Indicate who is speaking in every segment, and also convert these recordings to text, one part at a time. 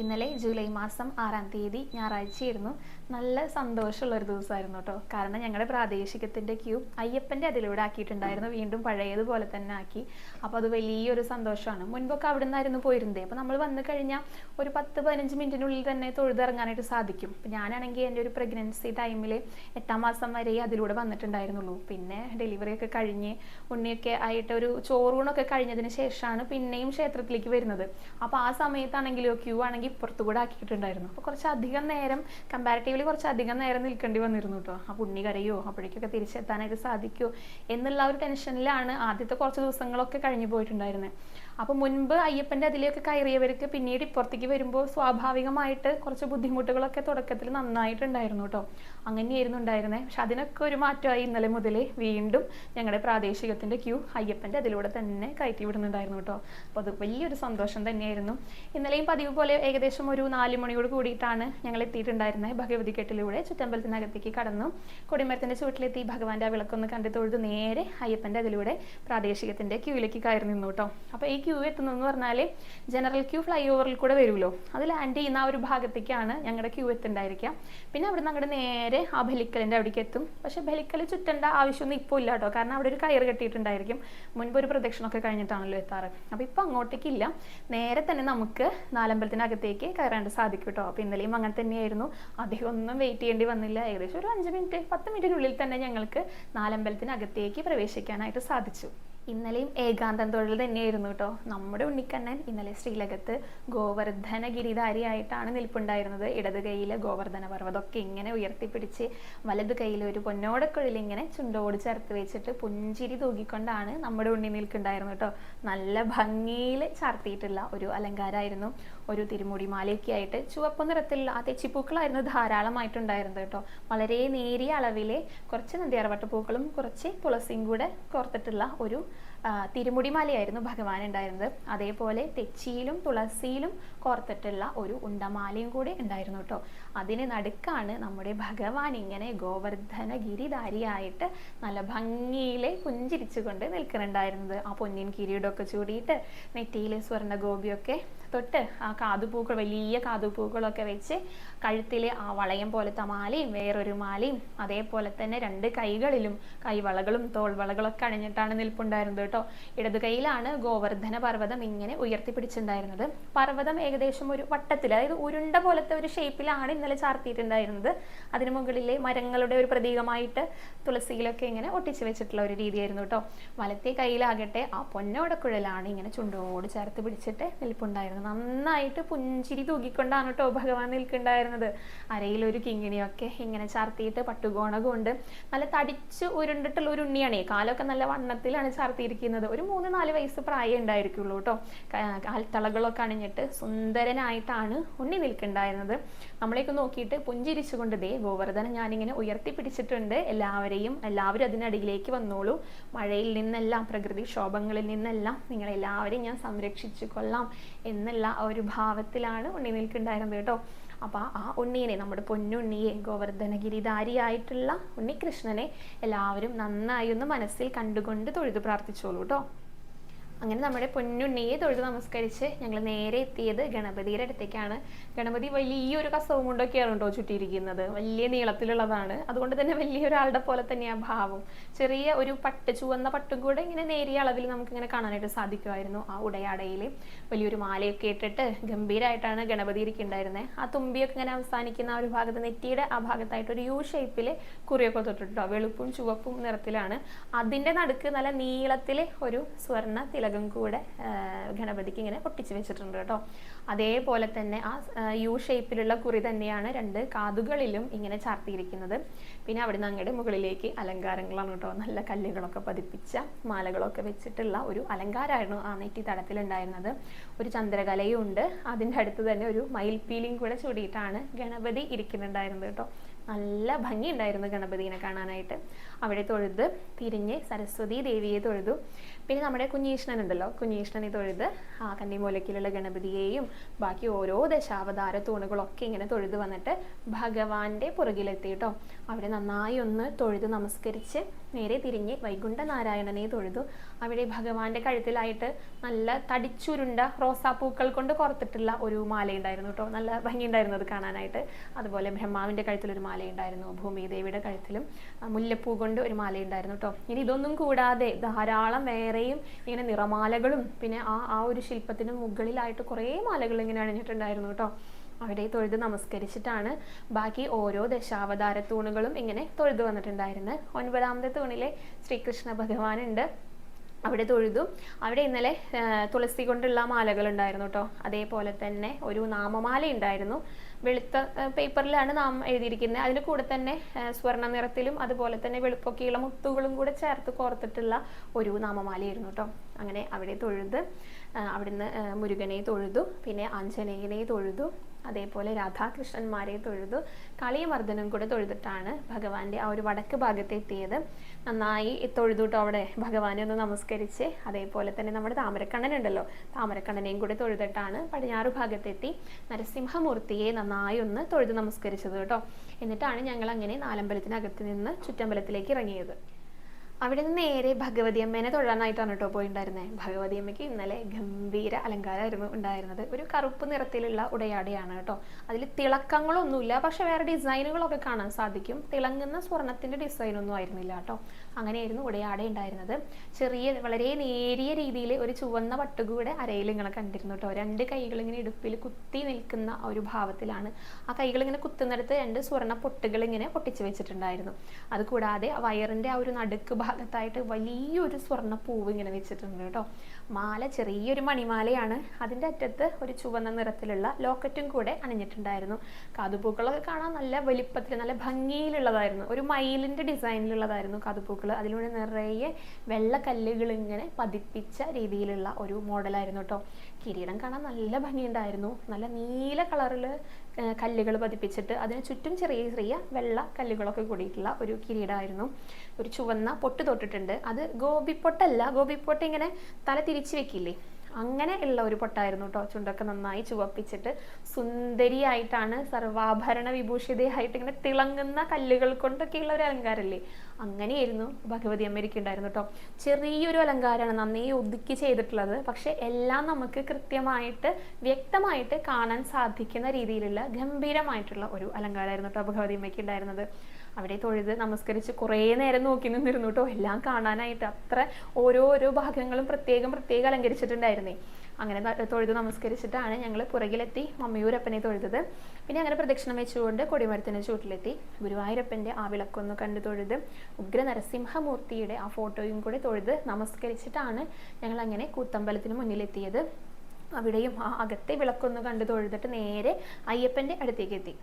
Speaker 1: ഇന്നലെ ജൂലൈ മാസം ആറാം തീയതി ഞായറാഴ്ചയായിരുന്നു. നല്ല സന്തോഷമുള്ള ഒരു ദിവസമായിരുന്നു കേട്ടോ. കാരണം ഞങ്ങളുടെ പ്രാദേശികത്തിന്റെ ക്യൂ അയ്യപ്പന്റെ അതിലൂടെ ആക്കിയിട്ടുണ്ടായിരുന്നു. വീണ്ടും പഴയതുപോലെ തന്നെ ആക്കി. അപ്പോൾ അത് വലിയൊരു സന്തോഷമാണ്. മുൻപൊക്കെ അവിടെ നിന്നായിരുന്നു പോയിരുന്നത്. അപ്പോൾ നമ്മൾ വന്നു കഴിഞ്ഞാൽ ഒരു പത്ത് പതിനഞ്ച് മിനിറ്റിനുള്ളിൽ തന്നെ തൊഴുതിറങ്ങാനായിട്ട് സാധിക്കും. അപ്പം ഞാനാണെങ്കിൽ എന്റെ ഒരു പ്രഗ്നൻസി ടൈമിൽ എട്ടാം മാസം വരെ അതിലൂടെ വന്നിട്ടുണ്ടായിരുന്നുള്ളൂ. പിന്നെ ഡെലിവറി ഒക്കെ കഴിഞ്ഞ് ഉണ്ണിയൊക്കെ ആയിട്ട് ഒരു ചോറൂണൊക്കെ കഴിഞ്ഞതിന് ശേഷമാണ് പിന്നെയും ക്ഷേത്രത്തിലേക്ക് വരുന്നത്. അപ്പോൾ ആ സമയത്താണെങ്കിലോ ക്യൂ ആണെങ്കിൽ പുറത്തു കൂടെ ആക്കിയിട്ടുണ്ടായിരുന്നു. അപ്പോൾ കുറച്ച് അധികം നേരം കമ്പാരിറ്റീവ്ലി കുറച്ച് അധികം നേരം നിൽക്കേണ്ടി വന്നിരുന്നു കേട്ടോ ആ പുണ്ണി കരയോ? അപ്പോഴേക്കൊക്കെ തിരിച്ചെത്താനായിട്ട് സാധിക്കുമോ എന്നുള്ള ഒരു ടെൻഷനിലാണ് ആദ്യത്തെ കുറച്ച് ദിവസങ്ങളൊക്കെ കഴിഞ്ഞു പോയിട്ടുണ്ടായിരുന്നത് അപ്പോൾ മുൻപ് അയ്യപ്പന്റെ അതിലേക്ക് കയറിയവർക്ക് പിന്നീട് ഇപ്പുറത്തേക്ക് വരുമ്പോൾ സ്വാഭാവികമായിട്ട് കുറച്ച് ബുദ്ധിമുട്ടുകളൊക്കെ തുടക്കത്തിൽ നന്നായിട്ടുണ്ടായിരുന്നു കേട്ടോ. അങ്ങനെയായിരുന്നു ഉണ്ടായിരുന്നത് പക്ഷെ അതിനൊക്കെ ഒരു മാറ്റമായി ഇന്നലെ മുതൽ വീണ്ടും ഞങ്ങളുടെ പ്രാദേശികത്തിന്റെ ക്യൂ അയ്യപ്പന്റെ അതിലൂടെ തന്നെ കയറ്റി വിടുന്നുണ്ടായിരുന്നു കേട്ടോ. അപ്പോൾ അത് വലിയൊരു സന്തോഷം തന്നെയായിരുന്നു. ഇന്നലെയും പതിവ് പോലെ ഏകദേശം ഒരു നാല് മണിയോട് കൂടിയിട്ടാണ് ഞങ്ങൾ എത്തിയിട്ടുണ്ടായിരുന്നത് ഭഗവതി കെട്ടിലൂടെ ചുറ്റമ്പലത്തിനകത്തേക്ക് കടന്നു. കൊടിമരത്തിന്റെ ചുവട്ടിലെത്തി ഭഗവാന്റെ ആ വിളക്കൊന്ന് കണ്ടു തൊഴുത് നേരെ അയ്യപ്പന്റെ അതിലൂടെ പ്രാദേശികത്തിന്റെ ക്യൂവിലേക്ക് കയറി നിന്നു കേട്ടോ. അപ്പോൾ ഈ ക്യൂ എത്തുന്നതെന്ന് പറഞ്ഞാൽ ജനറൽ ക്യൂ ഫ്ലൈ ഓവറിൽ കൂടെ വരുമല്ലോ. അത് ലാൻഡ് ചെയ്യുന്ന ആ ഒരു ഭാഗത്തേക്കാണ് ഞങ്ങളുടെ ക്യൂ എത്തുണ്ടായിരിക്കുക പിന്നെ അവിടെ നിന്ന് അങ്ങോട്ട് നേരെ ആ ബലിക്കലിന്റെ അവിടേക്ക് എത്തും. പക്ഷേ ബലിക്കൽ ചുറ്റേണ്ട ആവശ്യമൊന്നും ഇപ്പോൾ ഇല്ല കേട്ടോ കാരണം അവിടെ ഒരു കയർ കെട്ടിയിട്ടുണ്ടായിരിക്കും. മുൻപ് ഒരു പ്രദക്ഷിണമൊക്കെ കഴിഞ്ഞിട്ടാണല്ലോ എത്താറ്. അപ്പോൾ ഇപ്പോൾ അങ്ങോട്ടേക്കില്ല നേരെ തന്നെ നമുക്ക് നാലമ്പലത്തിനകത്തേക്ക് കയറാണ്ട് സാധിക്കും കേട്ടോ അപ്പോൾ ഇന്നലെയും അങ്ങനെ തന്നെയായിരുന്നു. അധികം ഒന്നും വെയിറ്റ് ചെയ്യേണ്ടി വന്നില്ല. ഏകദേശം ഒരു അഞ്ച് മിനിറ്റ് പത്ത് മിനിറ്റിനുള്ളിൽ തന്നെ ഞങ്ങൾക്ക് നാലമ്പലത്തിനകത്തേക്ക് പ്രവേശിക്കാനായിട്ട് സാധിച്ചു. ഇന്നലെയും ഏകാന്തം തൊഴിൽ തന്നെയായിരുന്നു കേട്ടോ. നമ്മുടെ ഉണ്ണിക്കണ്ണൻ ഇന്നലെ ശ്രീലകത്ത് ഗോവർദ്ധന ഗിരിധാരിയായിട്ടാണ് നിൽപ്പുണ്ടായിരുന്നത്. ഇടത് കൈയിലെ ഗോവർദ്ധന പർവതമൊക്കെ ഇങ്ങനെ ഉയർത്തിപ്പിടിച്ച് വലത് കയ്യിൽ ഒരു പൊന്നോടക്കുഴൽ ഇങ്ങനെ ചുണ്ടോട് ചേർത്ത് വെച്ചിട്ട് പുഞ്ചിരി തൂക്കിക്കൊണ്ടാണ് നമ്മുടെ ഉണ്ണി നിൽക്കുന്നുണ്ടായിരുന്നു കേട്ടോ. നല്ല ഭംഗിയിൽ ചാർത്തിയിട്ടുള്ള ഒരു അലങ്കാരമായിരുന്നു. ഒരു തിരുമുടി മാലയൊക്കെ ആയിട്ട് ചുവപ്പ് നിറത്തിലുള്ള ആ തെച്ചിപ്പൂക്കളായിരുന്നു ധാരാളമായിട്ടുണ്ടായിരുന്നത് കേട്ടോ. വളരെ നേരിയ അളവിലെ കുറച്ച് നന്ദിയാർവട്ട പൂക്കളും കുറച്ച് തുളസിയും കൂടെ കോർത്തിട്ടുള്ള ഒരു തിരുമുടിമാലയായിരുന്നു ഭഗവാൻ ഉണ്ടായിരുന്നത്. അതേപോലെ തെച്ചിയിലും തുളസിയിലും കോർത്തിട്ടുള്ള ഒരു ഉണ്ടമാലയും കൂടി ഉണ്ടായിരുന്നു കേട്ടോ അതിന് നടുക്കാണ് നമ്മുടെ ഭഗവാൻ ഇങ്ങനെ ഗോവർദ്ധന ഗിരിധാരിയായിട്ട് നല്ല ഭംഗിയിൽ പുഞ്ചിരിച്ചുകൊണ്ട് നിൽക്കുന്നുണ്ടായിരുന്നത്. ആ പൊന്നിൻ കിരീടമൊക്കെ ചൂടിയിട്ട് നെറ്റിയിലെ സ്വർണ ഗോപിയൊക്കെ തൊട്ട് ആ കാതുപൂക്കൾ വലിയ കാതുപൂക്കളൊക്കെ വെച്ച് കഴുത്തിൽ ആ വളയം പോലത്തെ മാലയും വേറൊരു മാലയും അതേപോലെ തന്നെ രണ്ട് കൈകളിലും കൈവളകളും തോൾവളകളൊക്കെ അണിഞ്ഞിട്ടാണ് നിൽപ്പുണ്ടായിരുന്നത് കേട്ടോ. ഇടത് കൈയിലാണ് ഗോവർദ്ധന പർവതം ഇങ്ങനെ ഉയർത്തിപ്പിടിച്ചിട്ടുണ്ടായിരുന്നത്. പർവതം ഏകദേശം ഒരു വട്ടത്തിൽ അതായത് ഉരുണ്ട പോലത്തെ ഒരു ഷേപ്പിലാണ് ഇന്നലെ ചാർത്തിയിട്ടുണ്ടായിരുന്നത്. അതിന് മുകളിലെ മരങ്ങളുടെ ഒരു പ്രതീകമായിട്ട് തുളസിയിലൊക്കെ ഇങ്ങനെ ഒട്ടിച്ചു വെച്ചിട്ടുള്ള ഒരു രീതിയായിരുന്നു കേട്ടോ. വലത്തെ കയ്യിലാകട്ടെ ആ പൊന്നോടക്കുഴലാണ് ഇങ്ങനെ ചുണ്ടോട് ചേർത്ത് പിടിച്ചിട്ട് നിൽപ്പുണ്ടായിരുന്നത്. നന്നായിട്ട് പുഞ്ചിരി തൂക്കിക്കൊണ്ടാണ് കേട്ടോ ഭഗവാൻ നിൽക്കുന്നുണ്ടായിരുന്നത്. അരയിൽ ഒരു കിങ്ങിണിയൊക്കെ ഇങ്ങനെ ചാർത്തിയിട്ട് പട്ടുകോണ കൊണ്ട് നല്ല തടിച്ച് ഉരുണ്ടിട്ടുള്ള ഒരു ഉണ്ണിയാണേ. കാലൊക്കെ നല്ല വണ്ണത്തിലാണ് ചാർത്തിയിരിക്കുന്നത്. ഒരു മൂന്ന് നാല് വയസ്സ് പ്രായം ഉണ്ടായിരിക്കുള്ളൂ കേട്ടോ കാൽത്തളകളൊക്കെ അണിഞ്ഞിട്ട് സുന്ദരനായിട്ടാണ് ഉണ്ണി നിൽക്കുന്നുണ്ടായിരുന്നത്. നമ്മളെയൊക്കെ നോക്കിയിട്ട് പുഞ്ചിരിച്ചുകൊണ്ട് ദേ ഗോവർദ്ധനം ഞാനിങ്ങനെ ഉയർത്തിപ്പിടിച്ചിട്ടുണ്ട്. എല്ലാവരെയും എല്ലാവരും അതിനടിയിലേക്ക് വന്നോളൂ. മഴയിൽ നിന്നെല്ലാം പ്രകൃതി ക്ഷോഭങ്ങളിൽ നിന്നെല്ലാം നിങ്ങളെല്ലാവരെയും ഞാൻ സംരക്ഷിച്ചു കൊള്ളാം എന്നുള്ള ആ ഒരു ഭാവത്തിലാണ് ഉണ്ണി ഉണ്ടായിരുന്നത് കേട്ടോ. അപ്പോൾ ആ ഉണ്ണീനെ നമ്മുടെ പൊന്നുണ്ണിയെ ഗോവർദ്ധനഗിരിധാരിയായിട്ടുള്ള ഉണ്ണികൃഷ്ണനെ എല്ലാവരും നന്നായി ഒന്ന് മനസ്സിൽ കണ്ടുകൊണ്ട് തൊഴുതു പ്രാർത്ഥിച്ചോളൂ കേട്ടോ. അങ്ങനെ നമ്മുടെ പൊന്നുണ്ണിയെ തൊഴുത് നമസ്കരിച്ച് ഞങ്ങൾ നേരെ എത്തിയത് ഗണപതിയുടെ അടുത്തേക്കാണ്. ഗണപതി വലിയൊരു കസവും കൊണ്ടൊക്കെയാണ് കേട്ടോ ചുറ്റിയിരിക്കുന്നത്. വലിയ നീളത്തിലുള്ളതാണ്. അതുകൊണ്ട് തന്നെ വലിയൊരാളുടെ പോലെ തന്നെയാണ് ഭാവം. ചെറിയ ഒരു പട്ട് ചുവന്ന പട്ടും കൂടെ ഇങ്ങനെ നേരിയ അളവിൽ നമുക്ക് ഇങ്ങനെ കാണാനായിട്ട് സാധിക്കുമായിരുന്നു ആ ഉടയാടയിൽ വലിയൊരു മാലയൊക്കെ ഇട്ടിട്ട് ഗംഭീരമായിട്ടാണ് ഗണപതി ഇരിക്കുന്നുണ്ടായിരുന്നത് ആ തുമ്പിയൊക്കെ ഇങ്ങനെ അവസാനിക്കുന്ന ആ ഒരു ഭാഗത്ത് നെറ്റിയുടെ ആ ഭാഗത്തായിട്ട് ഒരു യു ഷേപ്പിൽ കുറിയൊക്കെ തൊട്ടിട്ടുണ്ടോ? വെളുപ്പും ചുവപ്പും നിറത്തിലാണ്. അതിന്റെ നടുക്ക് നല്ല നീളത്തിൽ ഒരു സ്വർണ തിലകം കൂടെ ഗണപതിക്ക് ഇങ്ങനെ ഒട്ടിച്ച് വെച്ചിട്ടുണ്ട് കേട്ടോ. അതേപോലെ തന്നെ ആ യു ഷേപ്പിലുള്ള കുറി തന്നെയാണ് രണ്ട് കാതുകളിലും ഇങ്ങനെ ചാർത്തിയിരിക്കുന്നത്. പിന്നെ അവിടുന്ന് അങ്ങയുടെ മുകളിലേക്ക് അലങ്കാരങ്ങളാണ് കേട്ടോ. നല്ല കല്ലുകളൊക്കെ പതിപ്പിച്ച മാലകളൊക്കെ വെച്ചിട്ടുള്ള ഒരു അലങ്കാരമായിരുന്നു ആ നെറ്റി തടത്തിലുണ്ടായിരുന്നത്. ഒരു ചന്ദ്രകലയും ഉണ്ട്. അതിന്റെ അടുത്ത് തന്നെ ഒരു മയിൽപ്പീലിയും കൂടെ ചൂടിയിട്ടാണ് ഗണപതി ഇരിക്കുന്നുണ്ടായിരുന്നത് കേട്ടോ. നല്ല ഭംഗിയുണ്ടായിരുന്നു ഗണപതിനെ കാണാനായിട്ട്. അവിടെ തൊഴുത് തിരിഞ്ഞ് സരസ്വതി ദേവിയെ തൊഴുതു. പിന്നെ നമ്മുടെ കുഞ്ഞീഷ്ണൻ ഉണ്ടല്ലോ കുഞ്ഞീഷ്ണനെ തൊഴുത് ആ കന്നിമൂലക്കിലുള്ള ഗണപതിയെയും ബാക്കി ഓരോ ദശാവതാര തൂണുകളൊക്കെ ഇങ്ങനെ തൊഴുത് വന്നിട്ട് ഭഗവാന്റെ പുറകിലെത്തി കേട്ടോ അവിടെ നന്നായി ഒന്ന് തൊഴുത് നമസ്കരിച്ച് നേരെ തിരിഞ്ഞ് വൈകുണ്ഠ നാരായണനെ തൊഴുതു. അവിടെ ഭഗവാന്റെ കഴുത്തിലായിട്ട് നല്ല തടിച്ചുരുണ്ട റോസാപ്പൂക്കൾ കൊണ്ട് കോർത്തിട്ടുള്ള ഒരു മാലയുണ്ടായിരുന്നു കേട്ടോ നല്ല ഭംഗിയുണ്ടായിരുന്നു അത് കാണാനായിട്ട്. അതുപോലെ ബ്രഹ്മാവിന്റെ കഴുത്തിലൊരു മാലയുണ്ടായിരുന്നു ഭൂമിദേവിയുടെ കഴുത്തിലും മുല്ലപ്പൂ കൊണ്ട് ഒരു മാലയുണ്ടായിരുന്നു കേട്ടോ ഇനി ഇതൊന്നും കൂടാതെ ധാരാളം വേറെയും ഇങ്ങനെ നിറമാലകളും പിന്നെ ആ ആ ഒരു ശില്പത്തിന് മുകളിലായിട്ട് കുറേ മാലകൾ ഇങ്ങനെ അണിഞ്ഞിട്ടുണ്ടായിരുന്നു കേട്ടോ. അവിടെ തൊഴുത് നമസ്കരിച്ചിട്ടാണ് ബാക്കി ഓരോ ദശാവതാര തൂണുകളും ഇങ്ങനെ തൊഴുത് വന്നിട്ടുണ്ടായിരുന്നത്. ഒൻപതാമത്തെ തൂണിലെ ശ്രീകൃഷ്ണ ഭഗവാനുണ്ട്. അവിടെ തൊഴുതു. അവിടെ ഇന്നലെ തുളസി കൊണ്ടുള്ള മാലകൾ ഉണ്ടായിരുന്നു കേട്ടോ അതേപോലെ തന്നെ ഒരു നാമമാല ഉണ്ടായിരുന്നു. വെളുത്ത പേപ്പറിലാണ് നാം എഴുതിയിരിക്കുന്നത്. അതിന് കൂടെ തന്നെ സ്വർണ നിറത്തിലും അതുപോലെ തന്നെ വെളുപ്പൊക്കെയുള്ള മുത്തുകളും കൂടെ ചേർത്ത് കോർത്തിട്ടുള്ള ഒരു നാമമാലയായിരുന്നു കേട്ടോ അങ്ങനെ അവിടെ തൊഴുത് അവിടുന്ന് മുരുകനെ തൊഴുതു പിന്നെ ആഞ്ജനേയനെ തൊഴുതു അതേപോലെ രാധാകൃഷ്ണന്മാരെ തൊഴുതു കളിയമർദ്ദനം കൂടെ തൊഴുതിട്ടാണ് ഭഗവാന്റെ ആ ഒരു വടക്ക് ഭാഗത്ത് എത്തിയത് നന്നായി തൊഴുതുട്ടോ അവിടെ ഭഗവാനെ ഒന്ന് നമസ്കരിച്ച്. അതേപോലെ തന്നെ നമ്മുടെ താമരക്കണ്ണൻ ഉണ്ടല്ലോ താമരക്കണ്ണനെയും കൂടി തൊഴുതിട്ടാണ് പടിഞ്ഞാറ് ഭാഗത്തെത്തി നരസിംഹമൂർത്തിയെ നന്നായി ഒന്ന് തൊഴുത് നമസ്കരിച്ചത് കേട്ടോ. എന്നിട്ടാണ് ഞങ്ങൾ അങ്ങനെ നാലമ്പലത്തിനകത്ത് നിന്ന് ചുറ്റമ്പലത്തിലേക്ക് ഇറങ്ങിയത്. അവിടെ നിന്ന് നേരെ ഭഗവതി അമ്മേനെ തൊഴാനായിട്ടാണ് കേട്ടോ പോയിണ്ടായിരുന്നത് ഭഗവതി അമ്മയ്ക്ക് ഇന്നലെ ഗംഭീര അലങ്കാരമായിരുന്നു ഉണ്ടായിരുന്നത്. ഒരു കറുപ്പ് നിറത്തിലുള്ള ഉടയാടയാണ് കേട്ടോ അതിൽ തിളക്കങ്ങളൊന്നുമില്ല പക്ഷെ വേറെ ഡിസൈനുകളൊക്കെ കാണാൻ സാധിക്കും. തിളങ്ങുന്ന സ്വർണത്തിന്റെ ഡിസൈനൊന്നും ആയിരുന്നില്ല കേട്ടോ അങ്ങനെയായിരുന്നു ഉടയാട ഉണ്ടായിരുന്നത്. ചെറിയ വളരെ നേരിയ രീതിയിൽ ഒരു ചുവന്ന പട്ടുകൂടെ അരയിൽ ഇങ്ങനെ കണ്ടിരുന്നു കേട്ടോ രണ്ട് കൈകൾ ഇങ്ങനെ ഇടുപ്പിൽ കുത്തി നിൽക്കുന്ന ഒരു ഭാവത്തിലാണ് ആ കൈകൾ ഇങ്ങനെ കുത്തുന്നിടത്ത് രണ്ട് സ്വർണ പൊട്ടുകൾ ഇങ്ങനെ പൊട്ടിച്ചു വെച്ചിട്ടുണ്ടായിരുന്നു. അതുകൂടാതെ ആ വയറിന്റെ ആ ഒരു നടുക്ക് ഭാഗത്തായിട്ട് വലിയൊരു സ്വർണ പൂവ് ഇങ്ങനെ വെച്ചിട്ടുണ്ട് കേട്ടോ മാല ചെറിയൊരു മണിമാലയാണ്. അതിന്റെ അറ്റത്ത് ഒരു ചുവന്ന നിറത്തിലുള്ള ലോക്കറ്റും കൂടെ അണിഞ്ഞിട്ടുണ്ടായിരുന്നു. കാതുപൂക്കളൊക്കെ കാണാൻ നല്ല വലിപ്പത്തിൽ നല്ല ഭംഗിയിലുള്ളതായിരുന്നു. ഒരു മൈലിന്റെ ഡിസൈനിലുള്ളതായിരുന്നു കാതുപൂക്കൾ അതിലൂടെ നിറയെ വെള്ളക്കല്ലുകൾ ഇങ്ങനെ പതിപ്പിച്ച രീതിയിലുള്ള ഒരു മോഡലായിരുന്നു കേട്ടോ കിരീടം കാണാൻ നല്ല ഭംഗിയുണ്ടായിരുന്നു. നല്ല നീല കളറിൽ കല്ലുകൾ പതിപ്പിച്ചിട്ട് അതിന് ചുറ്റും ചെറിയ ചെറിയ വെള്ള കല്ലുകളൊക്കെ കൂടിയിട്ടുള്ള ഒരു കിരീടമായിരുന്നു ഒരു ചുവന്ന പൊട്ട് തൊട്ടിട്ടുണ്ട്. അത് ഗോപിപ്പൊട്ടല്ല. ഗോപിപ്പൊട്ട് ഇങ്ങനെ തല തിരിച്ചു വെക്കില്ലേ? അങ്ങനെ ഉള്ള ഒരു പൊട്ടായിരുന്നു കേട്ടോ ചുണ്ടൊക്കെ നന്നായി ചുവപ്പിച്ചിട്ട്. സുന്ദരിയായിട്ടാണ് സർവാഭരണ വിഭൂഷിതയായിട്ട് ഇങ്ങനെ തിളങ്ങുന്ന കല്ലുകൾ കൊണ്ടൊക്കെയുള്ള ഒരു അലങ്കാരമല്ലേ അങ്ങനെയായിരുന്നു ഭഗവതി അമ്മയ്ക്ക് ഉണ്ടായിരുന്നു കേട്ടോ ചെറിയൊരു അലങ്കാരമാണ് നന്നേ ഒതുക്കി ചെയ്തിട്ടുള്ളത്. പക്ഷെ എല്ലാം നമുക്ക് കൃത്യമായിട്ട് വ്യക്തമായിട്ട് കാണാൻ സാധിക്കുന്ന രീതിയിലുള്ള ഗംഭീരമായിട്ടുള്ള ഒരു അലങ്കാരമായിരുന്നു കേട്ടോ ഭഗവതി അമ്മയ്ക്ക് ഉണ്ടായിരുന്നത് അവിടെ തൊഴുത് നമസ്കരിച്ച് കുറേ നേരം നോക്കി നിന്നിരുന്നു കേട്ടോ എല്ലാം കാണാനായിട്ട് അത്ര ഓരോരോ ഭാഗങ്ങളും പ്രത്യേകം പ്രത്യേകം അലങ്കരിച്ചിട്ടുണ്ടായിരുന്നേ. അങ്ങനെ തൊഴുത് നമസ്കരിച്ചിട്ടാണ് ഞങ്ങൾ പുറകിലെത്തി മമ്മിയൂരപ്പനെ തൊഴുതത്. പിന്നെ അങ്ങനെ പ്രദക്ഷിണം വെച്ചുകൊണ്ട് കൊടിമരത്തിന് ചൂട്ടിലെത്തി ഗുരുവായൂരപ്പന്റെ ആ വിളക്കൊന്ന് കണ്ടു തൊഴുത് ഉഗ്ര നരസിംഹമൂർത്തിയുടെ ആ ഫോട്ടോയും കൂടി തൊഴുത് നമസ്കരിച്ചിട്ടാണ് ഞങ്ങൾ അങ്ങനെ കൂത്തമ്പലത്തിന് മുന്നിലെത്തിയത്. അവിടെയും ആ അകത്തെ വിളക്കൊന്ന് കണ്ടു തൊഴുതിട്ട് നേരെ അയ്യപ്പന്റെ അടുത്തേക്ക് എത്തി.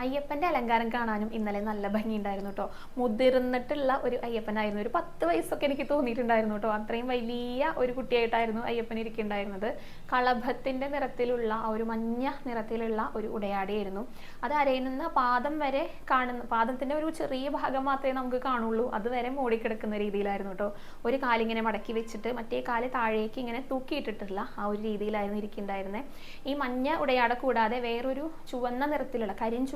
Speaker 1: അയ്യപ്പന്റെ അലങ്കാരം കാണാനും ഇന്നലെ നല്ല ഭംഗിയുണ്ടായിരുന്നു കേട്ടോ. മുതിർന്നിട്ടുള്ള ഒരു അയ്യപ്പനായിരുന്നു. ഒരു പത്ത് വയസ്സൊക്കെ എനിക്ക് തോന്നിയിട്ടുണ്ടായിരുന്നു കേട്ടോ. അത്രയും വലിയ ഒരു കുട്ടിയായിട്ടായിരുന്നു അയ്യപ്പൻ ഇരിക്കുന്നുണ്ടായിരുന്നത് കളഭത്തിന്റെ നിറത്തിലുള്ള ആ ഒരു മഞ്ഞ നിറത്തിലുള്ള ഒരു ഉടയാടിയായിരുന്നു. അത് അരയിൽ നിന്ന് പാദം വരെ കാണുന്ന പാദത്തിന്റെ ഒരു ചെറിയ ഭാഗം മാത്രമേ നമുക്ക് കാണുള്ളൂ. അത് വരെ മൂടിക്കിടക്കുന്ന രീതിയിലായിരുന്നു കേട്ടോ. ഒരു കാലിങ്ങനെ മടക്കി വെച്ചിട്ട് മറ്റേ കാൽ താഴേക്ക് ഇങ്ങനെ തൂക്കിയിട്ടിട്ടുള്ള ആ ഒരു രീതിയിലായിരുന്നു ഇരിക്കുന്നുണ്ടായിരുന്നത് ഈ മഞ്ഞ ഉടയാട കൂടാതെ വേറൊരു ചുവന്ന നിറത്തിലുള്ള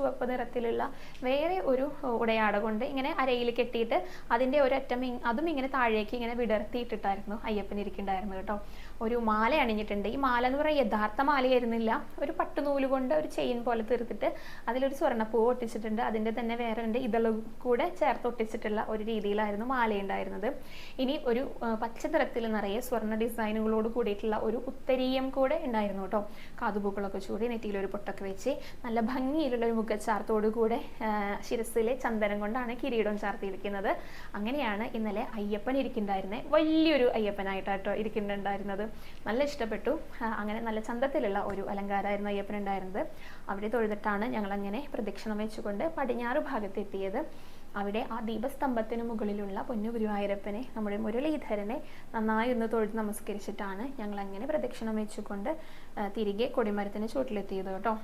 Speaker 1: കരിഞ്ചുവപ്പ് നിറത്തിലുള്ള വേറെ ഒരു ഉടയാട കൊണ്ട് ഇങ്ങനെ അരയിൽ കെട്ടിയിട്ട് അതിന്റെ ഒരറ്റം അതും ഇങ്ങനെ താഴേക്ക് ഇങ്ങനെ വിടർത്തിയിട്ടിട്ടായിരുന്നു അയ്യപ്പൻ ഇരിക്കുന്നുണ്ടായിരുന്നു കേട്ടോ. ഒരു മാല അണിഞ്ഞിട്ടുണ്ട്. ഈ മാല എന്ന് പറയുന്നത് യഥാർത്ഥ മാലയായിരുന്നില്ല. ഒരു പട്ടുനൂൽ കൊണ്ട് ഒരു ചെയിൻ പോലെ തീർത്തിട്ട് അതിലൊരു സ്വർണപ്പൂ ഒട്ടിച്ചിട്ടുണ്ട്. അതിന്റെ തന്നെ വേറെ രണ്ട് ഇതളും കൂടെ ചേർത്ത് ഒട്ടിച്ചിട്ടുള്ള ഒരു രീതിയിലായിരുന്നു മാല ഉണ്ടായിരുന്നത് ഇനി ഒരു പച്ച നിറത്തിൽ നിറയെ സ്വർണ ഡിസൈനുകളോട് കൂടിയിട്ടുള്ള ഒരു ഉത്തരീയം കൂടെ ഉണ്ടായിരുന്നു കേട്ടോ. കാതുപൂക്കളൊക്കെ ചൂടി നെറ്റിയിൽ ഒരു പൊട്ടൊക്കെ വെച്ച് നല്ല ഭംഗിയിലുള്ള ഒരു മുഖച്ചാർത്തോടു കൂടെ ശിരസിലെ ചന്ദനം കൊണ്ടാണ് കിരീടം ചാർത്തിയിരിക്കുന്നത്. അങ്ങനെയാണ് ഇന്നലെ അയ്യപ്പൻ ഇരിക്കുന്നുണ്ടായിരുന്നത് വലിയൊരു അയ്യപ്പനായിട്ടാട്ടോ ഇരിക്കുന്നുണ്ടായിരുന്നത്. നല്ല ഇഷ്ടപ്പെട്ടു. അങ്ങനെ നല്ല ചന്തത്തിലുള്ള ഒരു അലങ്കാരമായിരുന്നു അയ്യപ്പൻ ഉണ്ടായിരുന്നത് അവിടെ തൊഴുതിട്ടാണ് ഞങ്ങൾ അങ്ങനെ പ്രദക്ഷിണം വെച്ചുകൊണ്ട് പടിഞ്ഞാറ് ഭാഗത്ത് എത്തിയത് അവിടെ ആ ദീപസ്തംഭത്തിന് മുകളിലുള്ള പൊന്നു ഗുരുവായൂരപ്പനെ നമ്മുടെ മുരളീധരനെ നന്നായി ഒന്ന് തൊഴുത് നമസ്കരിച്ചിട്ടാണ് ഞങ്ങൾ അങ്ങനെ പ്രദക്ഷിണം വെച്ചുകൊണ്ട് തിരികെ കൊടിമരത്തിന് ചുവട്ടിലെത്തിയത് കേട്ടോ.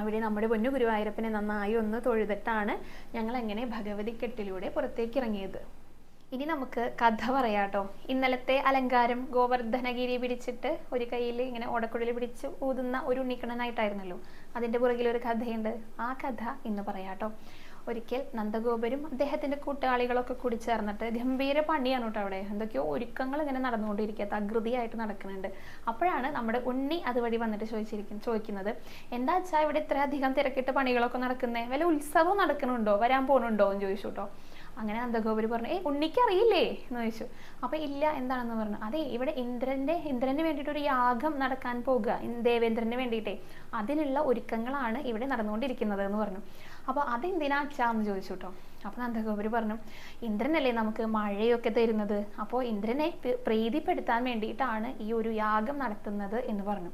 Speaker 1: അവിടെ നമ്മുടെ പൊന്നു ഗുരുവായൂരപ്പനെ നന്നായി ഒന്ന് തൊഴുതിട്ടാണ് ഞങ്ങൾ അങ്ങനെ ഭഗവതി കെട്ടിലൂടെ പുറത്തേക്ക് ഇറങ്ങിയത് ഇനി നമുക്ക് കഥ പറയാട്ടോ. ഇന്നലത്തെ അലങ്കാരം ഗോവർദ്ധനഗിരി പിടിച്ചിട്ട് ഒരു കയ്യിൽ ഇങ്ങനെ ഓടക്കുഴൽ പിടിച്ച് ഊതുന്ന ഒരു ഉണ്ണിക്കണ്ണനായിട്ടായിരുന്നല്ലോ. അതിന്റെ പുറകിൽ ഒരു കഥയുണ്ട്. ആ കഥ ഇന്ന് പറയാട്ടോ. ഒരിക്കൽ നന്ദഗോപരും അദ്ദേഹത്തിന്റെ കൂട്ടാളികളൊക്കെ കൂടി ചേർന്നിട്ട് ഗംഭീര പണിയാണ് കേട്ടോ അവിടെ. എന്തൊക്കെയോ ഒരുക്കങ്ങൾ ഇങ്ങനെ നടന്നുകൊണ്ടിരിക്കുക തകൃതിയായിട്ട് നടക്കുന്നുണ്ട്. അപ്പോഴാണ് നമ്മുടെ ഉണ്ണി അതുവഴി വന്നിട്ട് ചോദിച്ചിരിക്കും ചോദിക്കുന്നത് എന്താ വെച്ചാൽ ഇവിടെ ഇത്രയധികം തിരക്കിട്ട് പണികളൊക്കെ നടക്കുന്നത് വല്ല ഉത്സവം നടക്കുന്നുണ്ടോ? വരാൻ പോകുന്നുണ്ടോ? എന്ന് ചോദിച്ചു കേട്ടോ. അങ്ങനെ നന്ദഗോപുരി പറഞ്ഞു ഏ ഉണ്ണിക്ക് അറിയില്ലേ എന്ന് ചോദിച്ചു. അപ്പൊ ഇല്ല എന്താണെന്ന് പറഞ്ഞു. അതെ ഇവിടെ ഇന്ദ്രന്റെ ഇന്ദ്രന് വേണ്ടിയിട്ട് ഒരു യാഗം നടക്കാൻ പോകുക ദേവേന്ദ്രന് വേണ്ടിയിട്ടേ. അതിനുള്ള ഒരുക്കങ്ങളാണ് ഇവിടെ നടന്നുകൊണ്ടിരിക്കുന്നത് എന്ന് പറഞ്ഞു. അപ്പോൾ അതെന്തിനാ അച്ഛാ എന്ന് ചോദിച്ചു കേട്ടോ അപ്പോൾ നന്ദഗോപുരി പറഞ്ഞു ഇന്ദ്രനല്ലേ നമുക്ക് മഴയൊക്കെ തരുന്നത്? അപ്പോൾ ഇന്ദ്രനെ പ്രീതിപ്പെടുത്താൻ വേണ്ടിയിട്ടാണ് ഈ ഒരു യാഗം നടത്തുന്നത് എന്ന് പറഞ്ഞു.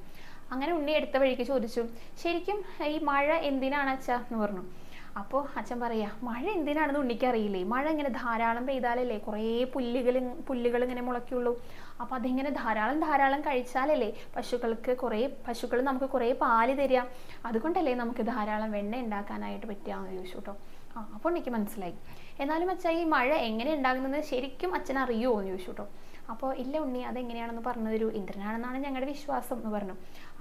Speaker 1: അങ്ങനെ ഉണ്ണി എടുത്ത വഴിക്ക് ചോദിച്ചു ശരിക്കും ഈ മഴ എന്തിനാണ് അച്ഛാ? എന്ന് പറഞ്ഞു. അപ്പോൾ അച്ഛൻ പറയാ മഴ എന്തിനാണെന്ന് ഉണ്ണിക്കറിയില്ലേ? മഴ ഇങ്ങനെ ധാരാളം പെയ്താലല്ലേ കുറേ പുല്ലുകൾ പുല്ലുകൾ ഇങ്ങനെ മുളയ്ക്കുള്ളൂ. അപ്പോൾ അതിങ്ങനെ ധാരാളം ധാരാളം കഴിച്ചാലല്ലേ പശുക്കൾക്ക് കുറേ പശുക്കൾ നമുക്ക് കുറേ പാൽ തരിക അതുകൊണ്ടല്ലേ നമുക്ക് ധാരാളം വെണ്ണ ഉണ്ടാക്കാനായിട്ട് പറ്റിയാന്ന് ചോദിച്ചു കേട്ടോ. ആ അപ്പോൾ എനിക്ക് മനസ്സിലായി. എന്നാലും അച്ഛാ ഈ മഴ എങ്ങനെ ഉണ്ടാകുന്നത് ശരിക്കും അച്ഛൻ അറിയുമോ എന്ന് ചോദിച്ചു കേട്ടോ. അപ്പോൾ ഇല്ല ഉണ്ണി അതെങ്ങനെയാണെന്ന് പറഞ്ഞു തരൂ. ഇന്ദ്രനാണെന്നാണ് ഞങ്ങളുടെ വിശ്വാസം എന്ന് പറഞ്ഞു.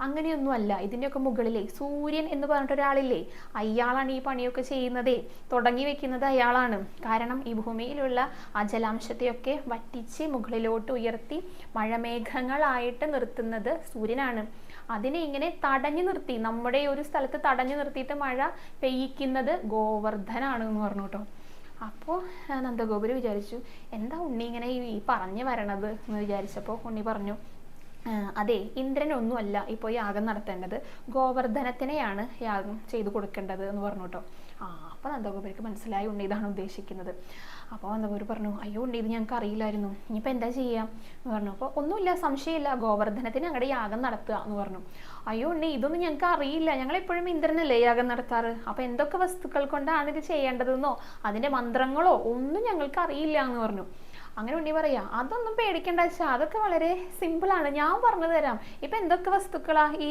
Speaker 1: അങ്ങനെയൊന്നുമല്ല ഇതിന്റെയൊക്കെ മുകളിലേ സൂര്യൻ എന്ന് പറഞ്ഞിട്ട് ഒരാളില്ലേ അയാളാണ് ഈ പണിയൊക്കെ ചെയ്യുന്നതേ തുടങ്ങി വെക്കുന്നത് അയാളാണ്. കാരണം ഈ ഭൂമിയിലുള്ള ആ ജലാംശത്തെയൊക്കെ വറ്റിച്ച് മുകളിലോട്ട് ഉയർത്തി മഴമേഘങ്ങളായിട്ട് നിർത്തുന്നത് സൂര്യനാണ്. അതിനെ ഇങ്ങനെ തടഞ്ഞു നിർത്തി നമ്മുടെ ഒരു സ്ഥലത്ത് തടഞ്ഞു നിർത്തിയിട്ട് മഴ പെയ്യിക്കുന്നത് ഗോവർദ്ധനാണ് എന്ന് പറഞ്ഞു കേട്ടോ. അപ്പോൾ നന്ദഗോപുര് വിചാരിച്ചു എന്താ ഉണ്ണി ഇങ്ങനെ ഈ പറഞ്ഞു വരണത്? എന്ന് വിചാരിച്ചപ്പോൾ ഉണ്ണി പറഞ്ഞു അതെ അതെ ഇന്ദ്രനൊന്നുമല്ല ഇപ്പോൾ യാഗം നടത്തേണ്ടത്. ഗോവർദ്ധനത്തിനെയാണ് യാഗം ചെയ്തു കൊടുക്കേണ്ടത് എന്ന് പറഞ്ഞു കേട്ടോ ആ അപ്പോൾ നന്ദഗോപുരക്ക് മനസ്സിലായി ഉണ്ണി ഇതാണ് ഉദ്ദേശിക്കുന്നത്. അപ്പോൾ നന്ദഗോപുര് പറഞ്ഞു അയ്യോ ഉണ്ട് ഇത് ഞങ്ങൾക്ക് അറിയില്ലായിരുന്നു. ഇനിയിപ്പോൾ എന്താ ചെയ്യാം? എന്ന് പറഞ്ഞു. അപ്പോൾ ഒന്നുമില്ല സംശയമില്ല. ഗോവർദ്ധനത്തിന് ഞങ്ങളുടെ യാഗം നടത്തുക എന്ന് പറഞ്ഞു. അയ്യോ ഉണ്ട് ഇതൊന്നും ഞങ്ങൾക്ക് അറിയില്ല. ഞങ്ങൾ എപ്പോഴും ഇന്ദ്രനല്ലേ യാഗം നടത്താറ്? അപ്പോൾ എന്തൊക്കെ വസ്തുക്കൾ കൊണ്ടാണ് ഇത് ചെയ്യേണ്ടതെന്നോ അതിന്റെ മന്ത്രങ്ങളോ ഒന്നും ഞങ്ങൾക്ക് അറിയില്ല എന്ന് പറഞ്ഞു. അങ്ങനെ ഉണ്ണി പറയാ അതൊന്നും പേടിക്കേണ്ട വെച്ചാൽ അതൊക്കെ വളരെ സിമ്പിളാണ് ഞാൻ പറഞ്ഞു തരാം. ഇപ്പൊ എന്തൊക്കെ വസ്തുക്കളാ ഈ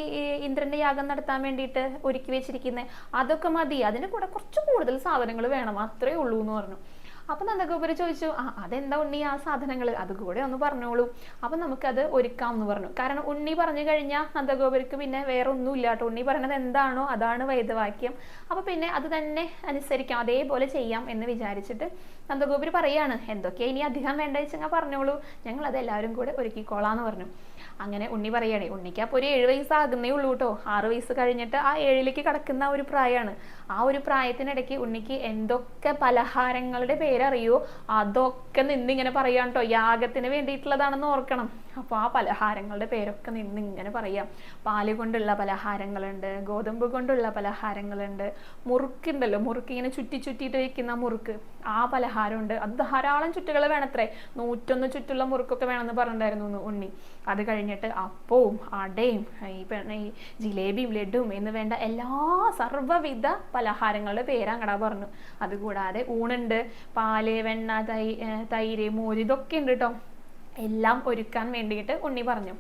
Speaker 1: ഇന്ദ്രന്റെ യാഗം നടത്താൻ വേണ്ടിയിട്ട് ഒരുക്കി വെച്ചിരിക്കുന്നത് അതൊക്കെ മതി. അതിന്റെ കൂടെ കുറച്ച് കൂടുതൽ സാധനങ്ങൾ വേണം. അത്രേ ഉള്ളൂ എന്ന് പറഞ്ഞു. അപ്പൊ നന്ദഗോപുര ചോദിച്ചു ആ അതെന്താ ഉണ്ണി ആ സാധനങ്ങൾ അതുകൂടെ ഒന്ന് പറഞ്ഞോളൂ. അപ്പൊ നമുക്കത് ഒരുക്കാം എന്ന് പറഞ്ഞു. കാരണം ഉണ്ണി പറഞ്ഞു കഴിഞ്ഞാൽ നന്ദഗോപുരക്ക് പിന്നെ വേറെ ഒന്നും ഇല്ല കേട്ടോ. ഉണ്ണി പറഞ്ഞത് എന്താണോ അതാണ് വേദവാക്യം. അപ്പൊ പിന്നെ അത് തന്നെ അനുസരിക്കാം അതേപോലെ ചെയ്യാം എന്ന് വിചാരിച്ചിട്ട് നന്ദഗോപുര് പറയാണ് എന്തൊക്കെയാ ഇനി അധികം വേണ്ട വെച്ചെങ്കിൽ പറഞ്ഞോളൂ. ഞങ്ങൾ അത് എല്ലാവരും കൂടെ ഒരുക്കിക്കോളാന്ന് പറഞ്ഞു. അങ്ങനെ ഉണ്ണി പറയണേ ഉണ്ണിക്ക് അപ്പോൾ ഒരു ഏഴ് വയസ്സാകുന്നേ ഉള്ളൂ കേട്ടോ ആറ് വയസ്സ് കഴിഞ്ഞിട്ട് ആ ഏഴിലേക്ക് കടക്കുന്ന ഒരു പ്രായമാണ് ആ ഒരു പ്രായത്തിനിടയ്ക്ക് ഉണ്ണിക്ക് എന്തൊക്കെ പലഹാരങ്ങളുടെ പേരറിയോ? അതൊക്കെ നിന്നിങ്ങനെ പറയാം കേട്ടോ യാഗത്തിന് വേണ്ടിയിട്ടുള്ളതാണെന്ന് ഓർക്കണം. അപ്പോൾ ആ പലഹാരങ്ങളുടെ പേരൊക്കെ നിന്നിങ്ങനെ പറയാം. പാൽ കൊണ്ടുള്ള പലഹാരങ്ങളുണ്ട് ഗോതമ്പ് കൊണ്ടുള്ള പലഹാരങ്ങളുണ്ട് മുറുക്കുണ്ടല്ലോ മുറുക്ക് ഇങ്ങനെ ചുറ്റി ചുറ്റിയിട്ട് വെക്കുന്ന മുറുക്ക്. ആ പലഹാരമുണ്ട് അത് ധാരാളം ചുറ്റുകൾ വേണത്രേ. നൂറ്റൊന്ന് ചുറ്റുള്ള മുറുക്കൊക്കെ വേണമെന്ന് പറഞ്ഞിട്ടുണ്ടായിരുന്നു ഉണ്ണി. അത് കഴിഞ്ഞിട്ട് അപ്പവും അടയും ഈ ഈ ജിലേബിയും ലഡുവും എന്ന് വേണ്ട എല്ലാ സർവവിധ പലഹാരങ്ങളുടെ പേരങ്ങടാ പറഞ്ഞു. അതുകൂടാതെ ഊണുണ്ട്. പാൽ വെണ്ണ തൈ തൈര് മോര് ഇതൊക്കെ ഉണ്ട് കേട്ടോ എല്ലാം ഒരുക്കാൻ വേണ്ടിയിട്ട് ഉണ്ണി പറഞ്ഞു.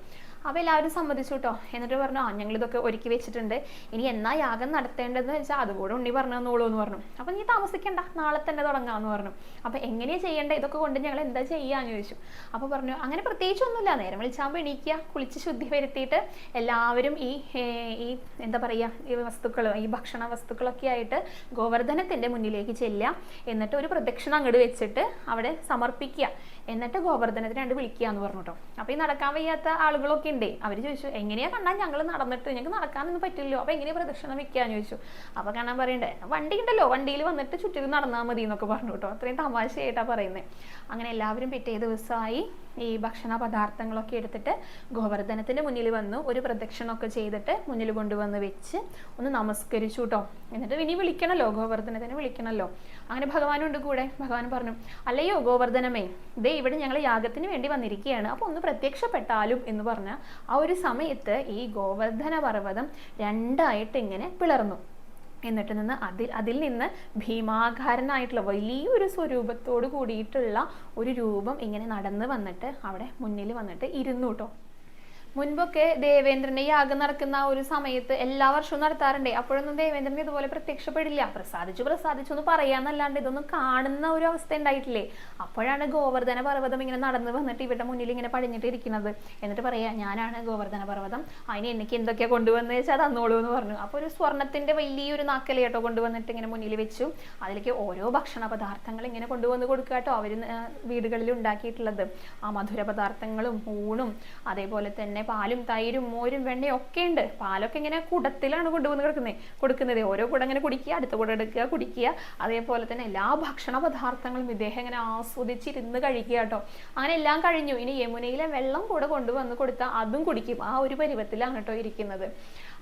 Speaker 1: അപ്പോൾ എല്ലാവരും സമ്മതിച്ചു കേട്ടോ എന്നിട്ട് പറഞ്ഞു ആ ഞങ്ങൾ ഇതൊക്കെ ഒരുക്കി വെച്ചിട്ടുണ്ട്. ഇനി എന്നാ യാഗം നടത്തേണ്ടതെന്ന് വെച്ചാൽ അതുകൂടെ ഉണ്ണി പറഞ്ഞു തന്നോളൂ എന്ന് പറഞ്ഞു. അപ്പോൾ നീ താമസിക്കണ്ട. നാളെ തന്നെ തുടങ്ങാമെന്ന് പറഞ്ഞു. അപ്പോൾ എങ്ങനെയാ ചെയ്യേണ്ടത് ഇതൊക്കെ കൊണ്ട് ഞങ്ങൾ എന്താ ചെയ്യാന്ന് ചോദിച്ചു. അപ്പോൾ പറഞ്ഞു അങ്ങനെ പ്രത്യേകിച്ചൊന്നുമില്ല. നേരം വിളിച്ചാകുമ്പോൾ എണീക്കുക കുളിച്ച് ശുദ്ധി വരുത്തിയിട്ട് എല്ലാവരും ഈ ഈ എന്താ പറയുക ഈ വസ്തുക്കൾ ഈ ഭക്ഷണ വസ്തുക്കളൊക്കെ ആയിട്ട് ഗോവർദ്ധനത്തിന്റെ മുന്നിലേക്ക് ചെല്ലുക. എന്നിട്ട് ഒരു പ്രദക്ഷിണ അങ്ങോട്ട് വെച്ചിട്ട് അവിടെ സമർപ്പിക്കുക. എന്നിട്ട് ഗോവർദ്ധനത്തിനാണ്ട് വിളിക്കുക എന്ന് പറഞ്ഞു കേട്ടോ അപ്പോൾ ഈ നടക്കാൻ വയ്യാത്ത ആളുകളൊക്കെ ഉണ്ടേ അവർ ചോദിച്ചു എങ്ങനെയാ കണ്ടാൽ ഞങ്ങൾ നടന്നിട്ട്? ഞങ്ങൾക്ക് നടക്കാനൊന്നും പറ്റില്ലല്ലോ. അപ്പോൾ എങ്ങനെയാ പ്രദക്ഷിണം വെക്കാന്ന് ചോദിച്ചു. അപ്പോൾ കാണാൻ പറയണ്ടേ വണ്ടി ഉണ്ടല്ലോ വണ്ടിയിൽ വന്നിട്ട് ചുറ്റിലും നടന്നാൽ മതി എന്നൊക്കെ പറഞ്ഞു കേട്ടോ. അത്രയും തമാശയായിട്ടാ പറയുന്നത് അങ്ങനെ എല്ലാവരും പിറ്റേ ദിവസമായി ഈ ഭക്ഷണ പദാർത്ഥങ്ങളൊക്കെ എടുത്തിട്ട് ഗോവർദ്ധനത്തിന്റെ മുന്നിൽ വന്നു. ഒരു പ്രദക്ഷിണമൊക്കെ ചെയ്തിട്ട് മുന്നിൽ കൊണ്ടുവന്ന് വെച്ച് ഒന്ന് നമസ്കരിച്ചു കേട്ടോ. എന്നിട്ട് ഇനി വിളിക്കണമല്ലോ ഗോവർദ്ധനത്തിന് വിളിക്കണമല്ലോ അങ്ങനെ ഭഗവാനുണ്ട് കൂടെ. ഭഗവാൻ പറഞ്ഞു അല്ലയോ ഗോവർദ്ധനമേ ദേ ഇവിടെ ഞങ്ങൾ യാഗത്തിന് വേണ്ടി വന്നിരിക്കുകയാണ് അപ്പോൾ ഒന്ന് പ്രത്യക്ഷപ്പെട്ടാലും എന്ന് പറഞ്ഞ ആ ഒരു സമയത്ത് ഈ ഗോവർദ്ധന പർവതം രണ്ടായിട്ട് ഇങ്ങനെ പിളർന്നു. എന്നിട്ട് നിന്ന് അതിൽ അതിൽ നിന്ന് ഭീമാകാരനായിട്ടുള്ള വലിയൊരു സ്വരൂപത്തോട് കൂടിയിട്ടുള്ള ഒരു രൂപം ഇങ്ങനെ നടന്ന് വന്നിട്ട് അവിടെ മുന്നിൽ വന്നിട്ട് ഇരുന്നു കേട്ടോ മുൻപൊക്കെ ദേവേന്ദ്രന്റെ യാഗം നടക്കുന്ന ഒരു സമയത്ത് എല്ലാ വർഷവും നടത്താറുണ്ട്. അപ്പോഴൊന്നും ദേവേന്ദ്രൻ ഇതുപോലെ പ്രത്യക്ഷപ്പെടില്ല. പ്രസാദിച്ചു പ്രസാദിച്ചു എന്ന് പറയാന്നല്ലാണ്ട് ഇതൊന്നും കാണുന്ന ഒരു അവസ്ഥ ഉണ്ടായിട്ടില്ലേ? അപ്പോഴാണ് ഗോവർദ്ധന പർവതം ഇങ്ങനെ നടന്നു വന്നിട്ട് ഇവരുടെ മുന്നിൽ ഇങ്ങനെ പടിഞ്ഞിട്ട് ഇരിക്കുന്നത്. എന്നിട്ട് പറയാ ഞാനാണ് ഗോവർദ്ധന പർവതം. അതിന് എനിക്ക് എന്തൊക്കെയാ കൊണ്ടുവന്ന് വെച്ചാൽ തന്നോളൂ എന്ന് പറഞ്ഞു. അപ്പോൾ ഒരു സ്വർണത്തിന്റെ വലിയൊരു നാക്കലേട്ടോ കൊണ്ടുവന്നിട്ട് ഇങ്ങനെ മുന്നിൽ വെച്ചു. അതിലേക്ക് ഓരോ ഭക്ഷണ പദാർത്ഥങ്ങൾ ഇങ്ങനെ കൊണ്ടുവന്ന് കൊടുക്കുക കേട്ടോ അവർ വീടുകളിൽ ഉണ്ടാക്കിയിട്ടുള്ളത്. ആ മധുര പദാർത്ഥങ്ങളും ഊണും അതേപോലെ തന്നെ പാലും തൈരും മോരും വെണ്ണയും ഒക്കെ ഉണ്ട്. പാലൊക്കെ ഇങ്ങനെ കുടത്തിലാണ് കൊണ്ടുവന്ന് കിടക്കുന്നത് കൊടുക്കുന്നത്. ഓരോ കുടം ഇങ്ങനെ കുടിക്കുക അടുത്ത കുടം എടുക്കുക കുടിക്കുക. അതേപോലെ തന്നെ എല്ലാ ഭക്ഷണ പദാർത്ഥങ്ങളും ഇദ്ദേഹം ഇങ്ങനെ ആസ്വദിച്ചിരുന്ന് കഴിക്കുക കേട്ടോ. അങ്ങനെ എല്ലാം കഴിഞ്ഞു. ഇനി യമുനയിലെ വെള്ളം കൂടെ കൊണ്ടുവന്ന് കൊടുത്താൽ അതും കുടിക്കും. ആ ഒരു പരുവത്തിലാണ് കേട്ടോ ഇരിക്കുന്നത്.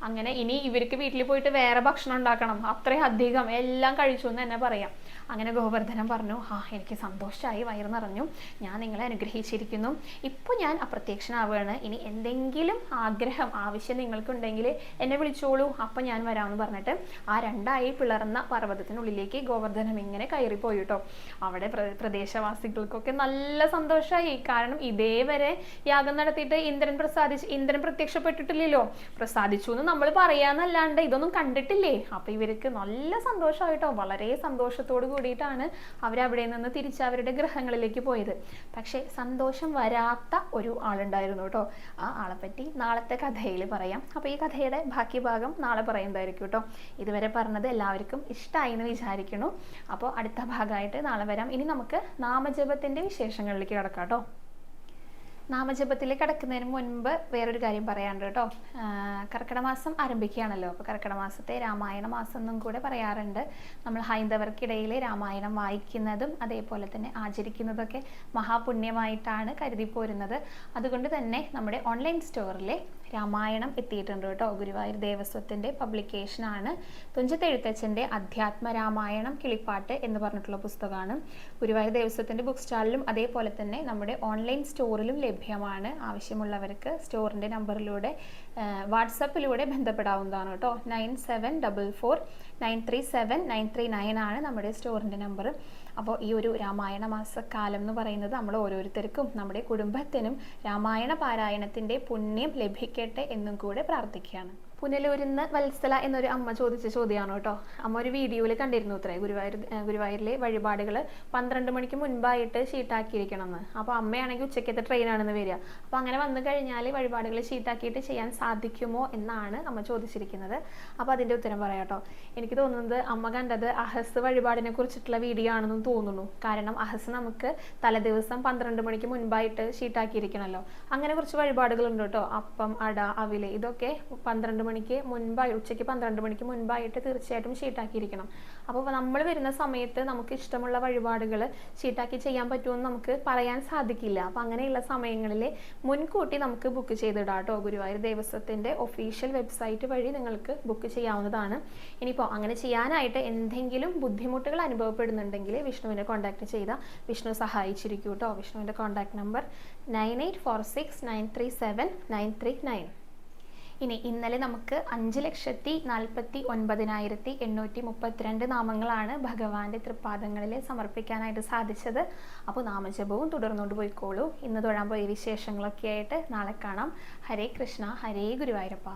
Speaker 1: അങ്ങനെ ഇനി ഇവർക്ക് വീട്ടിൽ പോയിട്ട് വേറെ ഭക്ഷണം ഉണ്ടാക്കണം. അത്രയും അധികം എല്ലാം കഴിച്ചു എന്ന് തന്നെ പറയാം. അങ്ങനെ ഗോവർദ്ധനം പറഞ്ഞു ആ എനിക്ക് സന്തോഷമായി വയറ് നിറഞ്ഞു. ഞാൻ നിങ്ങളെ അനുഗ്രഹിച്ചിരിക്കുന്നു. ഇപ്പോൾ ഞാൻ അപ്രത്യക്ഷനാവുകയാണ്. ഇനി എന്തെങ്കിലും ആഗ്രഹം ആവശ്യം നിങ്ങൾക്കുണ്ടെങ്കിൽ എന്നെ വിളിച്ചോളൂ. അപ്പം ഞാൻ വരാമെന്ന് പറഞ്ഞിട്ട് ആ രണ്ടായി പിളർന്ന പർവതത്തിനുള്ളിലേക്ക് ഗോവർദ്ധനം ഇങ്ങനെ കയറിപ്പോയി കേട്ടോ അവിടെ പ്ര പ്രദേശവാസികൾക്കൊക്കെ നല്ല സന്തോഷമായി കാരണം ഇതേവരെ യാഗം നടത്തിയിട്ട് ഇന്ദ്രൻ പ്രസാദിച്ച് ഇന്ദ്രൻ പ്രത്യക്ഷപ്പെട്ടിട്ടില്ലല്ലോ. പ്രസാദിച്ചു എന്ന് നമ്മൾ പറയാന്നല്ലാണ്ട് ഇതൊന്നും കണ്ടിട്ടില്ലേ? അപ്പൊ ഇവർക്ക് നല്ല സന്തോഷമായിട്ടോ വളരെ സന്തോഷത്തോട് കൂടിയിട്ടാണ് അവരവിടെ നിന്ന് തിരിച്ച് അവരുടെ ഗ്രഹങ്ങളിലേക്ക് പോയത്. പക്ഷേ സന്തോഷം വരാത്ത ഒരു ആളുണ്ടായിരുന്നു കേട്ടോ. ആ ആളെ പറ്റി നാളത്തെ കഥയിൽ പറയാം. അപ്പോൾ ഈ കഥയുടെ ബാക്കി ഭാഗം നാളെ പറയുന്നതായിരിക്കും കേട്ടോ. ഇതുവരെ പറഞ്ഞത് എല്ലാവർക്കും ഇഷ്ടമായി എന്ന് വിചാരിക്കുന്നു. അപ്പോൾ അടുത്ത ഭാഗമായിട്ട് നാളെ വരാം. ഇനി നമുക്ക് നാമജപത്തിന്റെ വിശേഷങ്ങളിലേക്ക് കിടക്കാം കേട്ടോ. നാമജപത്തിൽ കടക്കുന്നതിന് മുൻപ് വേറൊരു കാര്യം പറയാനുണ്ട് കേട്ടോ. കർക്കിടമാസം ആരംഭിക്കുകയാണല്ലോ. അപ്പോൾ കർക്കിടമാസത്തെ രാമായണ മാസം എന്നും കൂടെ പറയാറുണ്ട്. നമ്മൾ ഹൈന്ദവർക്കിടയിൽ രാമായണം വായിക്കുന്നതും അതേപോലെ തന്നെ ആചരിക്കുന്നതൊക്കെ മഹാപുണ്യമായിട്ടാണ് കരുതി പോരുന്നത്. അതുകൊണ്ട് തന്നെ നമ്മുടെ ഓൺലൈൻ സ്റ്റോറിലെ രാമായണം എത്തിയിട്ടുണ്ട് കേട്ടോ. ഗുരുവായൂർ ദേവസ്വത്തിന്റെ പബ്ലിക്കേഷനാണ് തുഞ്ചത്തെഴുത്തച്ഛന്റെ അധ്യാത്മ രാമായണം കിളിപ്പാട്ട് എന്ന് പറഞ്ഞിട്ടുള്ള പുസ്തകമാണ്. ഗുരുവായൂർ ദേവസ്വത്തിന്റെ ബുക്ക് സ്റ്റാളിലും അതേപോലെ തന്നെ നമ്മുടെ ഓൺലൈൻ സ്റ്റോറിലും ലഭ്യമാണ്. ആവശ്യമുള്ളവർക്ക് സ്റ്റോറിന്റെ നമ്പറിലൂടെ വാട്സപ്പിലൂടെ ബന്ധപ്പെടാവുന്നതാണ് കേട്ടോ. Nine seven double four nine three seven nine three nine ആണ് നമ്മുടെ സ്റ്റോറിന്റെ നമ്പർ അപ്പോൾ ഈ ഒരു രാമായണ മാസക്കാലം എന്ന് പറയുന്നത് നമ്മൾ ഓരോരുത്തർക്കും നമ്മുടെ കുടുംബത്തിനും രാമായണ പാരായണത്തിന്റെ പുണ്യം ലഭിക്കട്ടെ എന്നും കൂടെ പ്രാർത്ഥിക്കുകയാണ്. പുനലൂരിന്ന് വത്സല എന്നൊരു അമ്മ ചോദിച്ച ചോദ്യമാണ് കേട്ടോ. അമ്മ ഒരു വീഡിയോയിൽ കണ്ടിരുന്നു അത്രേ ഗുരുവായൂർ ഗുരുവായൂരിലെ വഴിപാടുകൾ പന്ത്രണ്ട് മണിക്ക് മുൻപായിട്ട് ഷീട്ടാക്കിയിരിക്കണം എന്ന് അപ്പോൾ അമ്മയാണെങ്കിൽ ഉച്ചയ്ക്കത്തെ ട്രെയിനാണെന്ന് വരിക. അപ്പോൾ അങ്ങനെ വന്നു കഴിഞ്ഞാൽ വഴിപാടുകൾ ഷീട്ടാക്കിയിട്ട് ചെയ്യാൻ സാധിക്കുമോ എന്നാണ് അമ്മ ചോദിച്ചിരിക്കുന്നത്. അപ്പോൾ അതിന്റെ ഉത്തരം പറയാം കേട്ടോ. എനിക്ക് തോന്നുന്നത് അമ്മ കണ്ടത് അഹസ് വഴിപാടിനെ കുറിച്ചിട്ടുള്ള വീഡിയോ ആണെന്ന് തോന്നുന്നു. കാരണം അഹസ് നമുക്ക് തലേദിവസം പന്ത്രണ്ട് മണിക്ക് മുൻപായിട്ട് ഷീട്ടാക്കിയിരിക്കണമല്ലോ അങ്ങനെ കുറച്ച് വഴിപാടുകളുണ്ട് കേട്ടോ. അപ്പം അട അവിലെ ഇതൊക്കെ പന്ത്രണ്ട് മണിക്ക് മുൻപായി ഉച്ചയ്ക്ക് പന്ത്രണ്ട് മണിക്ക് മുൻപായിട്ട് തീർച്ചയായിട്ടും ഷീട്ടാക്കിയിരിക്കണം അപ്പോൾ നമ്മൾ വരുന്ന സമയത്ത് നമുക്ക് ഇഷ്ടമുള്ള വഴിപാടുകൾ ഷീട്ടാക്കി ചെയ്യാൻ പറ്റുമെന്ന് നമുക്ക് പറയാൻ സാധിക്കില്ല. അപ്പോൾ അങ്ങനെയുള്ള സമയങ്ങളിൽ മുൻകൂട്ടി നമുക്ക് ബുക്ക് ചെയ്തിടാം കേട്ടോ ഗുരുവായൂർ ദേവസ്വത്തിന്റെ ഒഫീഷ്യൽ വെബ്സൈറ്റ് വഴി നിങ്ങൾക്ക് ബുക്ക് ചെയ്യാവുന്നതാണ്. ഇനിയിപ്പോൾ അങ്ങനെ ചെയ്യാനായിട്ട് എന്തെങ്കിലും ബുദ്ധിമുട്ടുകൾ അനുഭവപ്പെടുന്നുണ്ടെങ്കിൽ വിഷ്ണുവിനെ കോൺടാക്ട് ചെയ്താൽ വിഷ്ണു സഹായിച്ചിരിക്കും കേട്ടോ വിഷ്ണുവിന്റെ contact number nine eight four six nine three seven nine three nine ഇനി ഇന്നലെ നമുക്ക് അഞ്ച് ലക്ഷത്തി നാൽപ്പത്തി ഒൻപതിനായിരത്തി എണ്ണൂറ്റി മുപ്പത്തിരണ്ട് നാമങ്ങളാണ് ഭഗവാന്റെ തൃപ്പാദങ്ങളിൽ സമർപ്പിക്കാനായിട്ട് സാധിച്ചത്. അപ്പോൾ നാമജപവും തുടർന്നുകൊണ്ട് പോയിക്കോളൂ. ഇന്ന് തൊഴാൻ പോയ വിശേഷങ്ങളൊക്കെ ആയിട്ട് നാളെ കാണാം. ഹരേ കൃഷ്ണ ഹരേ ഗുരുവായൂരപ്പ.